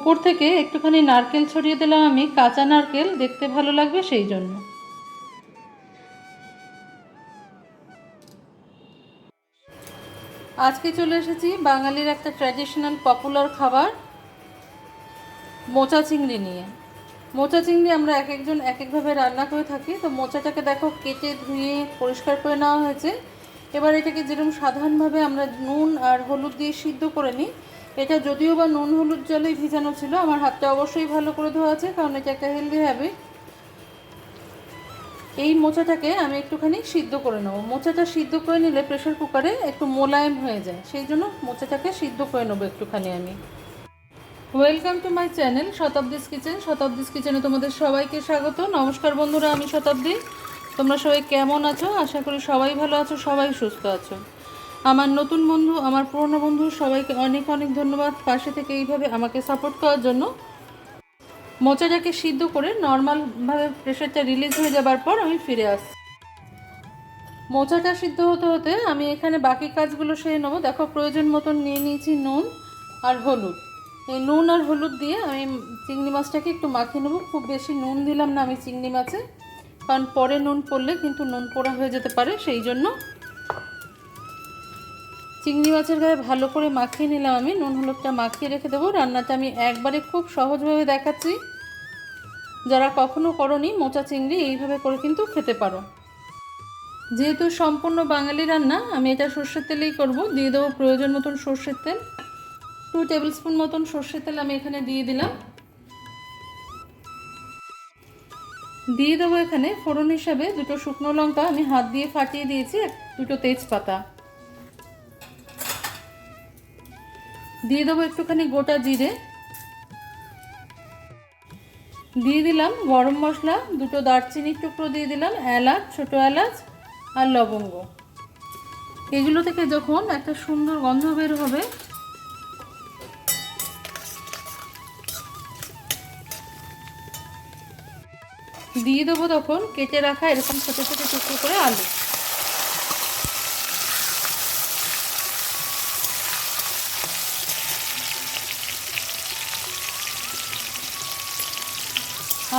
ওপর থেকে একটুখানি নারকেল ছড়িয়ে দিলাম আমি, কাঁচা নারকেল, দেখতে ভালো লাগবে সেই জন্য। আজকে চলে এসেছি বাঙালির একটা ট্র্যাডিশনাল পপুলার খাবার, মোচা চিংড়ি নিয়ে। মোচা চিংড়ি আমরা এক একজন এক একভাবে রান্না করে থাকি, তো মোচাটাকে দেখো কেটে ধুয়ে পরিষ্কার করে নেওয়া হয়েছে। এবার এটাকে যেরকম সাধারণভাবে আমরা নুন আর হলুদ দিয়ে সিদ্ধ করে নিই এটা যদিও বা নুন হলুদ জলেই ভিজানো ছিল, আমার হাতটা অবশ্যই ভালো করে ধোয়া আছে, কারণ এটা একটা হেলদি হ্যাবিট এই মোচাটাকে আমি একটুখানি সিদ্ধ করে নেব। মোচাটা সিদ্ধ করে নিলে প্রেশার কুকারে একটু মোলায়েম হয়ে যায়, সেই জন্য মোচাটাকে সিদ্ধ করে নেব একটুখানি আমি। Welcome to my channel Shatabdi's kitchen Shatabdi's কিচেনে তোমাদের সবাইকে স্বাগত। নমস্কার বন্ধুরা, আমি শতাব্দী। তোমরা সবাই কেমন আছো? আশা করি সবাই ভালো আছো, সবাই সুস্থ আছো। আমার নতুন বন্ধু, আমার পুরনো বন্ধু, সবাইকে অনেক অনেক ধন্যবাদ। পাশে থেকে এইভাবে আমাকে সাপোর্ট করার জন্য। মোচাটাকে সিদ্ধ করে নর্মালভাবে প্রেশারটা রিলিজ হয়ে যাবার পর আমি ফিরে আসছি। মোচাটা সিদ্ধ হতে হতে আমি এখানে বাকি কাজগুলো সেরে নেব। দেখো, প্রয়োজন মতন নিয়ে নিয়েছি নুন আর হলুদ। এই নুন আর হলুদ দিয়ে আমি চিংড়ি মাছটাকে একটু মাখিয়ে নেব। খুব বেশি নুন দিলাম না আমি চিংড়ি মাছে। কারণ পরে নুন পড়লে কিন্তু নুন পোড়া হয়ে যেতে পারে, সেই জন্য চিংড়ি মাছের গায়ে ভালো করে মাখিয়ে নিলাম আমি। নুন হলুদটা মাখিয়ে রেখে দেবো। রান্নাটা আমি একবারে খুব সহজভাবে দেখাচ্ছি। যারা কখনো করনি, মোচা চিংড়ি এইভাবে করে কিন্তু খেতে পারো। যেহেতু সম্পূর্ণ বাঙালি রান্না, আমি এটা সর্ষের তেলেই করব। দিয়ে দেবো প্রয়োজন মতন সর্ষের তেল। টু টেবিল স্পুন মতন সর্ষের তেল আমি এখানে দিয়ে দিলাম। দিয়ে দেবো এখানে ফোড়ন হিসাবে দুটো শুকনো লঙ্কা আমি হাত দিয়ে ফাটিয়ে দিয়েছি দুটো তেজপাতা। দিয়ে দেবো একটুখানি গোটা জিরে। দিয়ে দিলাম গরম মশলা, দুটো দারচিনির টুকরো দিয়ে দিলাম, এলাচ, ছোটো এলাচ আর লবঙ্গ। এগুলো থেকে যখন একটা সুন্দর গন্ধ বের হবে, দিয়ে দেবো তখন কেটে রাখা এরকম ছোটো ছোটো টুকরো করে আলু।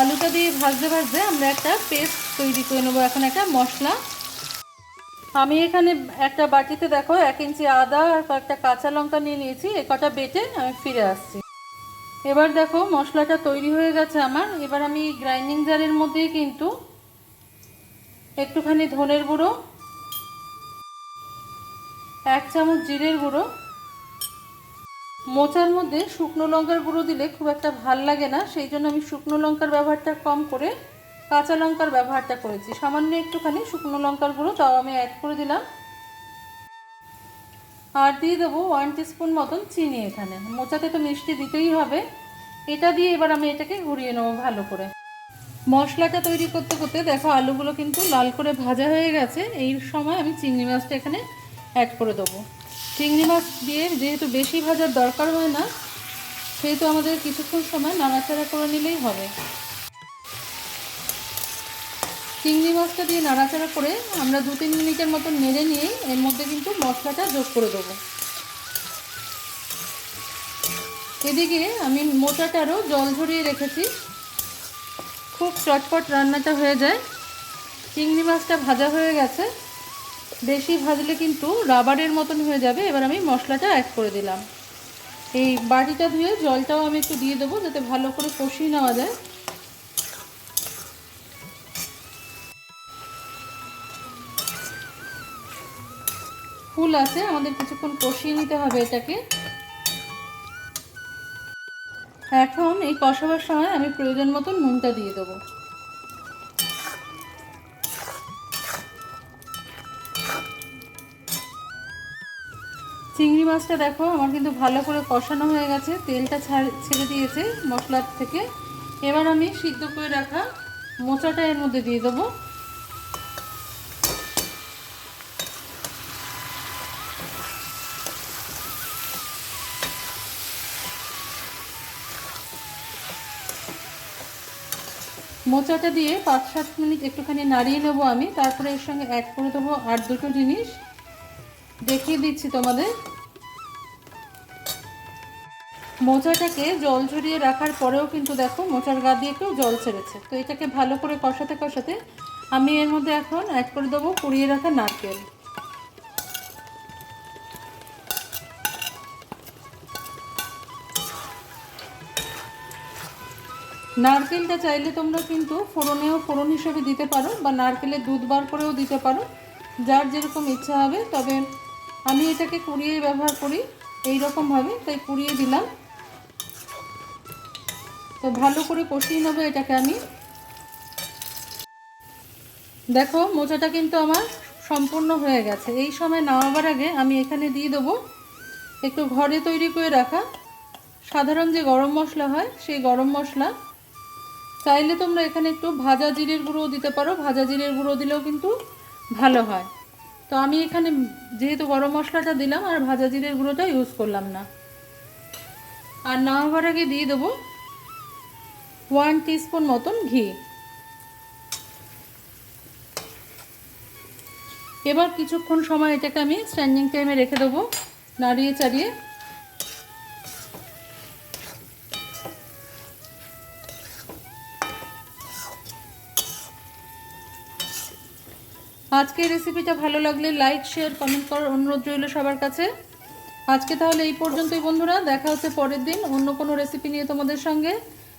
আলুটা দিয়ে ভাজতে ভাজতে আমরা একটা পেস্ট তৈরি করে নেব। এখন একটা মশলা। আমি এখানে একটা বাটিতে দেখো, এক ইঞ্চি আদা আর কয়েকটা কাঁচা লঙ্কা নিয়ে নিয়েছি। এ কটা বেটে আমি ফিরে আসছি। এবার দেখো, মশলাটা তৈরি হয়ে গেছে আমার। এবার আমি গ্রাইন্ডিং জারের মধ্যেই কিন্তু একটুখানি ধনের গুঁড়ো, এক চামচ জিরের গুঁড়ো মোচার মধ্যে শুকনো লঙ্কার গুঁড়ো দিলে খুব একটা ভালো লাগে না, সেই জন্য আমি শুকনো লঙ্কার ব্যবহারটা কম করে কাঁচা লঙ্কার ব্যবহারটা করেছি। সামান্য একটুখানি শুকনো লঙ্কার গুঁড়ো, তাও আমি অ্যাড করে দিলাম। আর দিয়ে দেবো ওয়ান টিস্পুন মতন চিনি এখানে। মোচাতে তো মিষ্টি দিতেই হবে। এটা দিয়ে এবার আমি এটাকে ঘুরিয়ে নেব ভালো করে। মশলাটা তৈরি করতে করতে দেখো আলুগুলো কিন্তু লাল করে ভাজা হয়ে গেছে। এই সময় আমি চিংড়ি মাছটা এখানে অ্যাড করে দেবো। চিংড়ি মাছ দিয়ে যেহেতু বেশি ভাজার দরকার হয় না, সেহেতু আমাদের কিছুক্ষণ সময় নাড়াচাড়া করে নিলেই হবে। চিংড়ি মাছটা দিয়ে নাড়াচাড়া করে আমরা দু তিন মিনিটের মতো নেড়ে নিয়ে এর মধ্যে কিন্তু মশলাটা যোগ করে দেবো। এদিকে আমি মোটাটারও জল ঝরিয়ে রেখেছি। খুব চটপট রান্নাটা হয়ে যায়। চিংড়ি মাছটা ভাজা হয়ে গেছে। বেশি ভাজলে কিন্তু রাবারের মতন হয়ে যাবে। এবার আমি মশলাটা অ্যাড করে দিলাম। এই বাটিটা ধুয়ে জলটাও আমি একটু দিয়ে দেবো যাতে ভালো করে কষিয়ে নেওয়া যায়। ফুল আছে, আমাদের কিছুক্ষণ কষিয়ে নিতে হবে এটাকে। এখন এই কষাবার সময় আমি প্রয়োজন মতন নুনটা দিয়ে দেবো। চিংড়ি মাছটা দেখো, আমার কিন্তু ভালো করে কষানো হয়ে গেছে, তেলটা ছেড়ে দিয়েছে মশলার থেকে। এবার আমি সিদ্ধ করে রাখা মোচাটা এর মধ্যে দিয়ে দেবো। মোচাটা দিয়ে পাঁচ, সাত মিনিট একটুখানি নাড়িয়ে নেব আমি, তারপরে এর সঙ্গে অ্যাড করে দেবো আর দুটো জিনিস। দেখিয়ে দিচ্ছি তোমাদের। মোচাটাকে জল ঝরিয়ে রাখার পরেও কিন্তু দেখো মোচার গা দিয়ে কেউ জল ছেড়েছে। তো এটাকে ভালো করে কষাতে কষাতে আমি এর মধ্যে এখন অ্যাড করে দেবো কুড়িয়ে রাখা নারকেল। নারকেলটা চাইলে তোমরা কিন্তু ফোড়নেও ফোড়ন হিসেবে দিতে পারো বা নারকেলের দুধ বার করেও দিতে পারো। যার যেরকম ইচ্ছা হবে, তবে আমি এটাকে কুড়িয়ে ব্যবহার করি এই রকমভাবে তাই কুড়িয়ে দিলাম। তো ভালো করে কষিয়ে নেব এটাকে আমি। দেখো, মোচাটা কিন্তু আমার সম্পূর্ণ হয়ে গেছে। এই সময় নামাবার আগে আমি এখানে দিয়ে দেবো একটু ঘরে তৈরি করে রাখা। সাধারণ যে গরম মশলা হয়, সেই গরম মশলা। চাইলে তোমরা এখানে একটু ভাজা জিরের গুঁড়ো দিতে পারো। ভাজা জিরের গুঁড়ো দিলেও কিন্তু ভালো হয়। তো আমি এখানে যেহেতু গরম মশলাটা দিলাম, আর ভাজা জিরের গুঁড়োটা ইউজ করলাম না। আর নামাবার আগে দিয়ে দেবো ওয়ান টিস্পুন মতন ঘি। এবার কিছুক্ষণ সময় এটাকে আমি স্ট্যান্ডিং টাইমে রেখে দেবো, নাড়িয়ে চাড়িয়ে। আজকে রেসিপিটা ভালো লাগলে লাইক শেয়ার কমেন্ট করার অনুরোধ রইল সবার কাছে। আজকে তাহলে এই পর্যন্তই বন্ধুরা, দেখা হচ্ছে পরের দিন অন্য কোনো রেসিপি নিয়ে তোমাদের সঙ্গে।